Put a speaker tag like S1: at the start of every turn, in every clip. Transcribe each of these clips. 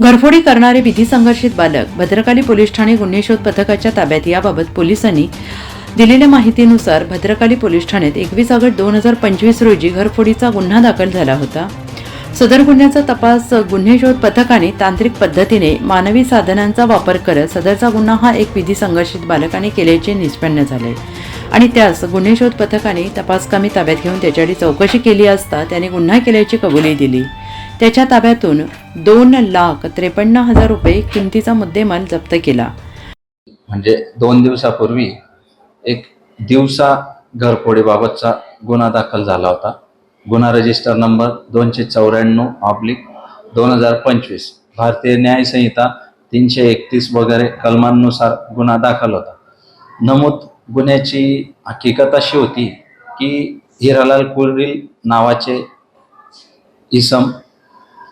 S1: घरफोडी करणारे विधी संघर्षित बालक. भद्रकाली पोलीस ठाणे गुन्हे शोध पथकाच्या ताब्यात. याबाबत पोलिसांनी दिलेल्या माहितीनुसार भद्रकाली पोलीस ठाण्यात एकवीस ऑगस्ट दोन हजार पंचवीस रोजी घरफोडीचा गुन्हा दाखल झाला होता. सदर गुन्ह्याचा तपास गुन्हे शोध पथकाने तांत्रिक पद्धतीने मानवी साधनांचा वापर करत सदरचा गुन्हा हा एक विधी संघर्षित बालकाने केल्याचे निष्पन्न झाले. आणि त्यास गुन्हे शोध पथकाने तपासकामी ताब्यात घेऊन त्याच्यासाठी चौकशी केली असता त्याने गुन्हा केल्याची कबुली दिली. त्याच्या ताब्यातून दोन लाख त्रेपन्न हजार रुपये किमतीचा मुद्देमाल जप्त केला.
S2: म्हणजे दोन दिवसापूर्वी एक दिवसा घरफोडीबाबतचा गुन्हा दाखल झाला होता. गुन्हा रजिस्टर नंबर दोनशे चौऱ्याण्णव ऑब्लिक दोन हजार पंचवीस भारतीय न्यायसंहिता तीनशे एकतीस वगैरे कलमांनुसार गुन्हा दाखल होता. नमूद गुन्ह्याची हकीकत अशी होती की हिरालाल कुरील नावाचे इसम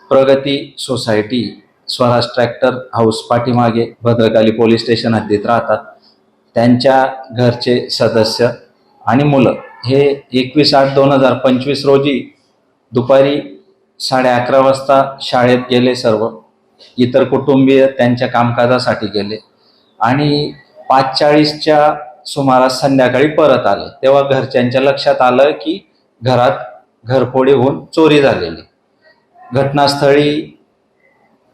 S2: प्रगती सोसायटी स्वराज ट्रॅक्टर हाऊस पाठीमागे भद्रकाली पोलीस स्टेशन हद्दीत राहतात. त्यांच्या घरचे सदस्य आणि मुलं हे एकवीस आठ दोन हजार पंचवीस रोजी दुपारी साडे अकरा वाजता शाळेत गेले सर्व. इतर कुटुंबीय त्यांच्या कामकाजासाठी गेले. आणि पाच चाळीसच्या सुमारास संध्याकाळी परत आले. तेव्हा घरच्यांच्या लक्षात आलं की घरात घरफोडी होऊन चोरी झालेली. घटनास्थळी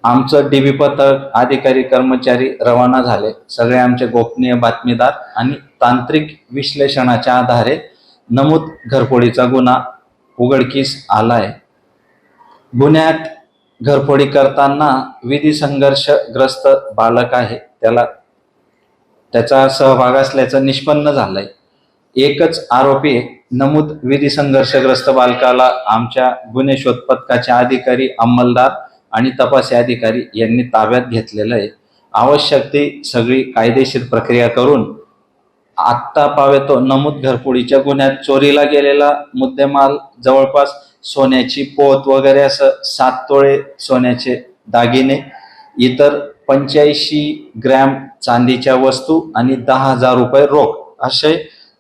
S2: आमचं डी बी पथक अधिकारी कर्मचारी रवाना झाले. सगळे आमचे गोपनीय बातमीदार आणि तांत्रिक विश्लेषणाच्या आधारे नमूद घरफोडीचा गुन्हा उघडकीस आलाय. गुन्ह्यात घरफोडी करताना विधी संघर्षग्रस्त बालक आहे. त्याला त्याचा सहभाग असल्याचं निष्पन्न झालंय. एकच आरोपी नमूद विधी संघर्षग्रस्त बालकाला आमच्या गुन्हे शोध पथकाचे अधिकारी अंमलदार आणि तपासी अधिकारी यांनी ताब्यात घेतलेलं आहे. आवश्यक ती सगळी कायदेशीर प्रक्रिया करून आत्ता पावेतो नमूद घरफोडीच्या गुन्ह्यात चोरीला गेलेला मुद्देमाल जवळपास सोन्याची पोत वगैरे असं सात तोळे सोन्याचे दागिने इतर पंच्याऐंशी ग्रॅम चांदीच्या वस्तू आणि दहा हजार रुपये रोख असे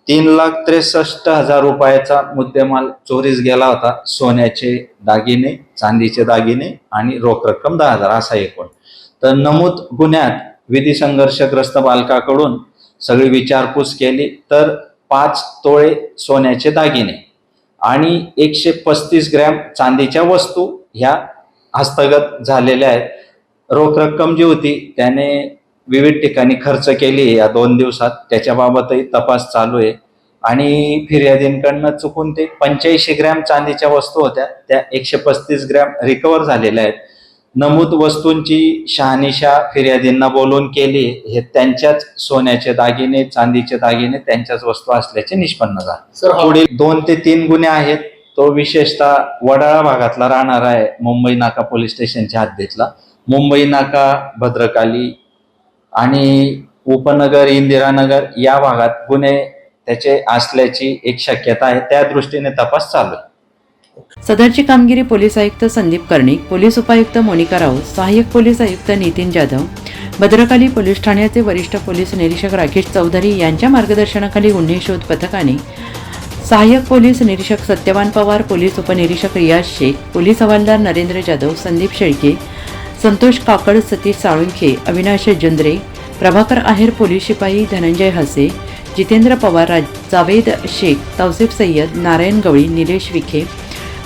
S2: तीन लाख त्रेसष्ट हजार रुपयाचा मुद्देमाल चोरीस गेला होता सोन्याचे दागिने चांदीचे दागिने आणि रोख रक्कम दहा हजार असा एकूण तर नमूद गुन्ह्यात विधी संघर्षग्रस्त बालकाकडून सगळी विचारपूस केली तर पाच तोळे सोन्याचे दागिने आणि एकशे पस्तीस ग्रॅम चांदीच्या वस्तू ह्या हस्तगत झालेल्या आहेत. रोख रक्कम जी होती त्याने विविध ठिकाणी खर्च केली या दोन दिवसात. त्याच्याबाबतही तपास चालू आहे. आणि फिर्यादींकडनं चुकून ते पंच्याऐंशी ग्रॅम चांदीच्या वस्तू होत्या. त्या एकशे पस्तीस ग्रॅम रिकवर झालेल्या आहेत. नमूद वस्तूंची शहानिशा फिर्यादींना बोलून केली. हे त्यांच्याच सोन्याचे दागिने चांदीचे दागिने त्यांच्याच वस्तू असल्याचे निष्पन्न झाले.
S3: सर
S2: पुढील दोन ते तीन गुन्हे आहेत. तो विशेषतः वडाळा भागातला राहणार आहे. मुंबई नाका पोलीस स्टेशनच्या हद्दीतला. मुंबई नाका भद्रकाली आणि उपनगर इंदिरानगर या भागात गुन्हे त्याचे असल्याची एक शक्यता आहे. त्या दृष्टीने तपास चालू आहे.
S1: सदरची कामगिरी पोलीस आयुक्त संदीप कर्णिक पोलीस उपायुक्त मोनिका राऊत सहाय्यक पोलीस आयुक्त नितीन जाधव भद्रकाली पोलीस ठाण्याचे वरिष्ठ पोलीस निरीक्षक राकेश चौधरी यांच्या मार्गदर्शनाखाली गुन्हे शोध पथकाने सहाय्यक पोलीस निरीक्षक सत्यवान पवार पोलीस उपनिरीक्षक रियाज शेख पोलीस हवालदार नरेंद्र जाधव संदीप शेळके संतोष काकड सतीश साळुंखे अविनाश जंद्रे प्रभाकर आहेर पोलीस शिपाई धनंजय हसे जितेंद्र पवार राज जावेद शेख तौसिफ सय्यद नारायण गवळी निलेश विखे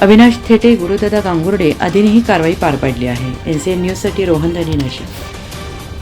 S1: अविनाश थेटे गुरुदादा गांगुर्डे आदींनी ही कारवाई पार पाडली आहे. एन सी एन न्यूजसाठी रोहन धनी नाशिक.